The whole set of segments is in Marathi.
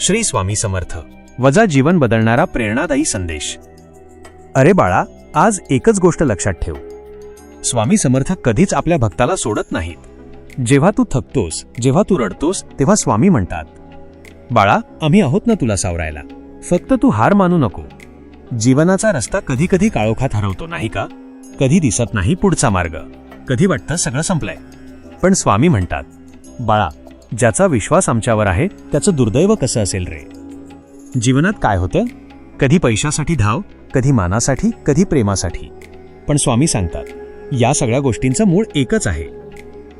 श्री स्वामी समर्थ. वजा जीवन बदलणारा प्रेरणादायी संदेश. अरे बाळा आज एकच गोष्ट लक्षात ठेव. स्वामी समर्थ कधीच आपल्या भक्ताला सोडत नाहीत. जेव्हा तू थकतोस जेव्हा तू रडतोस तेव्हा स्वामी म्हणतात बाळा आम्ही आहोत ना तुला सावरायला. फक्त तू हार मानू नको. जीवनाचा रस्ता कधी कधी काळोखात हरवतो नाही का? कधी दिसत नाही पुढचा मार्ग. कधी वाटतं सगळं संपलंय. पण स्वामी म्हणतात बाळा ज्याचा विश्वास आमच्यावर आहे त्याचं दुर्दैव कसं असेल रे? जीवनात काय होतं? कधी पैशासाठी धाव कधी मानासाठी कधी प्रेमासाठी. पण स्वामी सांगतात या सगळ्या गोष्टींचं मूळ एकच आहे.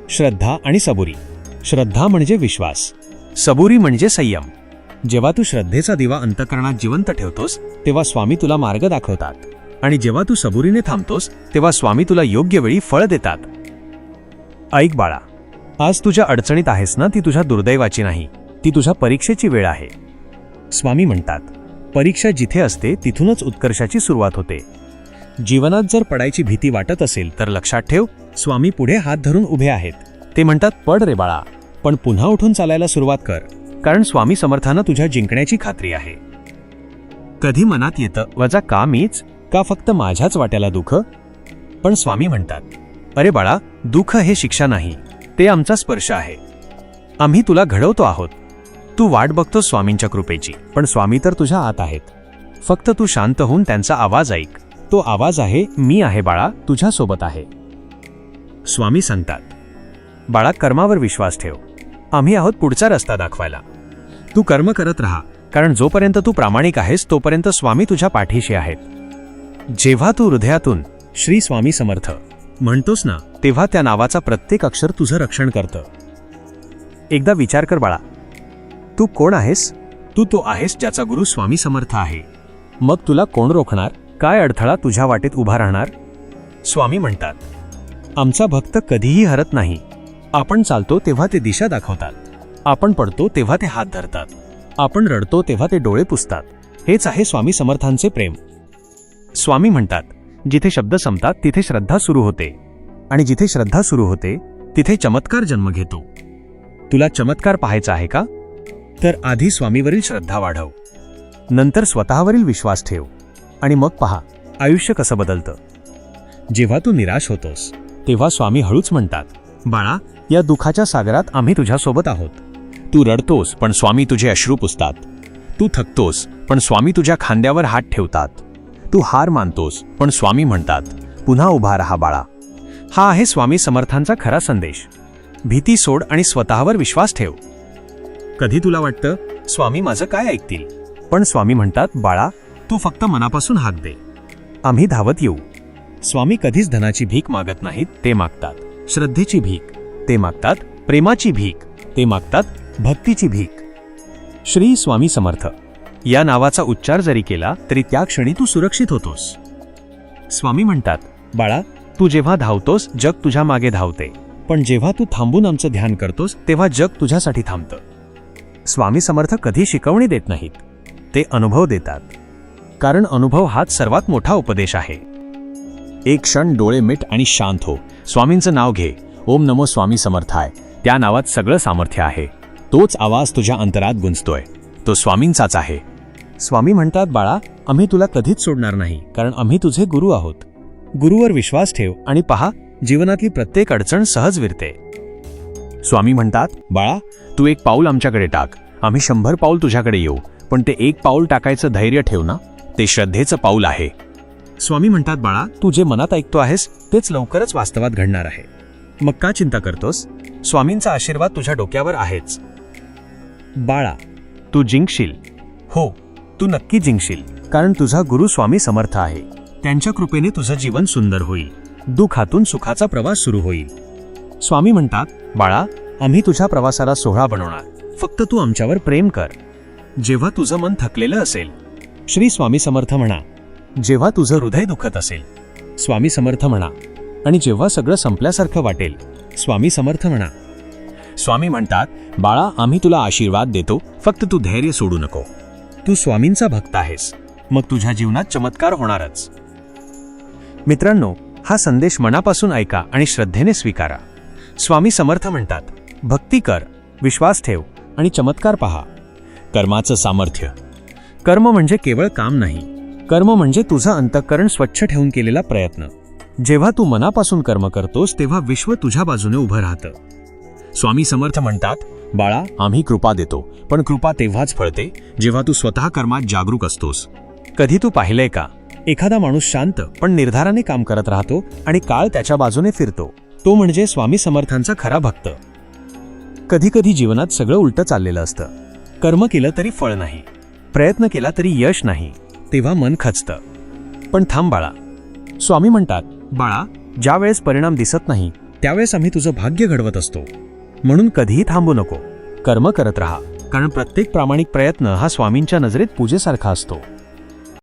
श्रद्धा आणि सबुरी. श्रद्धा म्हणजे विश्वास. सबुरी म्हणजे संयम. जेव्हा तू श्रद्धेचा दिवा अंतकरणात जिवंत ठेवतोस तेव्हा स्वामी तुला मार्ग दाखवतात. आणि जेव्हा तू सबुरीने थांबतोस तेव्हा स्वामी तुला योग्य वेळी फळ देतात. ऐक बाळा आज तुझ्या अडचणीत आहेस ना ती तुझ्या दुर्दैवाची नाही. ती तुझ्या परीक्षेची वेळ आहे. स्वामी म्हणतात परीक्षा जिथे असते तिथूनच उत्कर्षाची सुरुवात होते. जीवनात जर पडायची भीती वाटत असेल तर लक्षात ठेव स्वामी पुढे हात धरून उभे आहेत. ते म्हणतात पड रे बाळा पण पुन्हा उठून चालायला सुरुवात कर कारण स्वामी समर्थानं तुझ्या जिंकण्याची खात्री आहे. कधी मनात येतं वजा का मीच? का फक्त माझ्याच वाट्याला दुःख? पण स्वामी म्हणतात अरे बाळा दुःख हे शिक्षा नाही. ते आमचा स्पर्श आहे. आम्ही तुला घडवतो आहोत. तू वाट बघतो स्वामींच्या कृपेची. पण स्वामी तर तुझ्या आत आहेत. फक्त तू शांत होऊन त्यांचा आवाज ऐक. तो आवाज आहे मी आहे बाळा तुझ्यासोबत आहे. स्वामी सांगतात. बाळा कर्मावर विश्वास ठेव. आम्ही आहोत पुढचा रस्ता दाखवायला. तू कर्म करत राहा. कारण जोपर्यंत तू प्रामाणिक आहेस तोपर्यंत स्वामी तुझ्या पाठीशी आहेत. जेव्हा तू हृदयातून श्री स्वामी समर्थ म्हणतोस ना तेव्हा त्या नावाचा प्रत्येक अक्षर तुझं रक्षण करतं. एकदा विचार कर बाळा. तू कोण आहेस? तू तो आहेस ज्याचा गुरु स्वामी समर्थ आहे. मग तुला कोण रोखणार? काय अडथळा तुझ्या वाटेत उभा राहणार? स्वामी म्हणतात आमचा भक्त कधीही हरत नाही. आपण चालतो तेव्हा ते दिशा दाखवतात. आपण पडतो तेव्हा ते हात धरतात. आपण रडतो तेव्हा ते डोळे पुसतात. हेच आहे स्वामी समर्थांचे प्रेम. स्वामी म्हणतात जिथे शब्द संपतात तिथे श्रद्धा सुरू होते. आणि जिथे श्रद्धा सुरू होते तिथे चमत्कार जन्म घेतो. तुला चमत्कार पाहायचा आहे का? तर आधी स्वामीवरील श्रद्धा वाढव. नंतर स्वतःवरील विश्वास ठेव. आणि मग पहा आयुष्य कसं बदलतं. जेव्हा तू निराश होतोस तेव्हा स्वामी हळूच म्हणतात बाळा या दुःखाच्या सागरात आम्ही तुझ्यासोबत आहोत. तू रडतोस पण स्वामी तुझे अश्रू पुसतात. तू थकतोस पण स्वामी तुझ्या खांद्यावर हात ठेवतात. तू हार मानतोस पण स्वामी म्हणतात पुन्हा उभा राहा बाळा. हा आहे स्वामी समर्थांचा खरा संदेश. भीती सोड आणि स्वतःवर विश्वास ठेव. कधी तुला वाटतं स्वामी माझं काय ऐकतील? पण स्वामी म्हणतात बाळा तू फक्त मनापासून हाक दे. आम्ही धावत येऊ. स्वामी कधीच धनाची भीक मागत नाहीत ते मागतात. श्रद्धेची भीक ते मागतात. प्रेमाची भीक ते मागतात. भक्तीची भीक. श्री स्वामी समर्थ. या नावाचा उच्चार जरी केला तरी त्या क्षणी तू सुरक्षित होतोस. स्वामी म्हणतात बाळा तू जेव्हा धावतोस जग तुझ्या मागे धावते. पण जेव्हा तू थांबून आमचं ध्यान करतोस तेव्हा जग तुझ्यासाठी थांबतं. स्वामी समर्थ कधी शिकवणी देत नाहीत. ते अनुभव देतात. कारण अनुभव हाच सर्वात मोठा उपदेश आहे. एक क्षण डोळे मिट आणि शांत हो. स्वामींचं नाव घे. ओम नमो स्वामी समर्थाय. त्या नावात सगळं सामर्थ्य आहे. तोच आवाज तुझ्या अंतरात गुंजतोय. तो स्वामींचाच आहे. स्वामी म्हणतात बाळा आम्ही तुला कधीच सोडणार नाही कारण आम्ही तुझे गुरु आहोत. गुरुवर विश्वास ठेव आणि पहा जीवनातली प्रत्येक अडचण सहज विरते. स्वामी म्हणतात बाळा तू एक पाऊल आमच्याकडे टाक. आम्ही शंभर पाऊल तुझ्याकडे येऊ पण ते एक पाऊल टाकायचं धैर्य ठेव ना. ते श्रद्धेचं पाऊल आहे. स्वामी म्हणतात बाळा तू जे मनात ऐकतो आहेस तेच लवकरच वास्तवात घडणार आहे. मग का चिंता करतोस? स्वामींचा आशीर्वाद तुझ्या डोक्यावर आहेच. बाळा तू जिंकशील. हो तू नक्की जिंकशील कारण तुझा गुरु स्वामी समर्थ आहे. त्यांच्या कृपेने तुझं जीवन सुंदर होईल. दुःखातून सुखाचा प्रवास सुरू होईल. स्वामी म्हणतात बाळा आम्ही तुझ्या प्रवासाला सोहळा बनवणार. फक्त तू आमच्यावर प्रेम कर. जेव्हा तुझं मन थकलेलं असेल श्री स्वामी समर्थ म्हणा. जेव्हा तुझं हृदय दुखत असेल स्वामी समर्थ म्हणा. आणि जेव्हा सगळं संपल्यासारखं वाटेल स्वामी समर्थ म्हणा. स्वामी म्हणतात बाळा आम्ही तुला आशीर्वाद देतो फक्त तू धैर्य सोडू नको. तू स्वामींचा भक्त आहेस. मग तुझ्या जीवनात चमत्कार होणारच. मित्रांनो हा संदेश मनापासून ऐका आणि श्रद्धेने स्वीकारा. स्वामी समर्थ म्हणतात भक्ती कर विश्वास ठेव आणि चमत्कार पहा. कर्माचं सामर्थ्य. कर्म म्हणजे केवळ काम नाही. कर्म म्हणजे तुझं अंतःकरण स्वच्छ ठेवून केलेला प्रयत्न. जेव्हा तू मनापासून कर्म करतोस तेव्हा विश्व तुझ्या बाजूने उभं राहतं. स्वामी समर्थ म्हणतात बाळा आम्ही कृपा देतो पण कृपा तेव्हाच फळते जेव्हा तू स्वतः कर्मात जागरूक असतोस. कधी तू पाहिलंय का? एखादा माणूस शांत पण निर्धाराने काम करत राहतो आणि काळ त्याच्या बाजूने फिरतो. तो म्हणजे स्वामी समर्थांचा खरा भक्त. कधी कधी जीवनात सगळं उलटं चाललेलं असतं. कर्म केलं तरी फळ नाही. प्रयत्न केला तरी यश नाही. तेव्हा मन खचतं. पण थांब बाळा. स्वामी म्हणतात बाळा ज्यावेळेस परिणाम दिसत नाही त्यावेळेस आम्ही तुझं भाग्य घडवत असतो. म्हणून कधीही थांबू नको. कर्म करत राहा. कारण प्रत्येक प्रामाणिक प्रयत्न हा स्वामींच्या नजरेत पूजेसारखा असतो.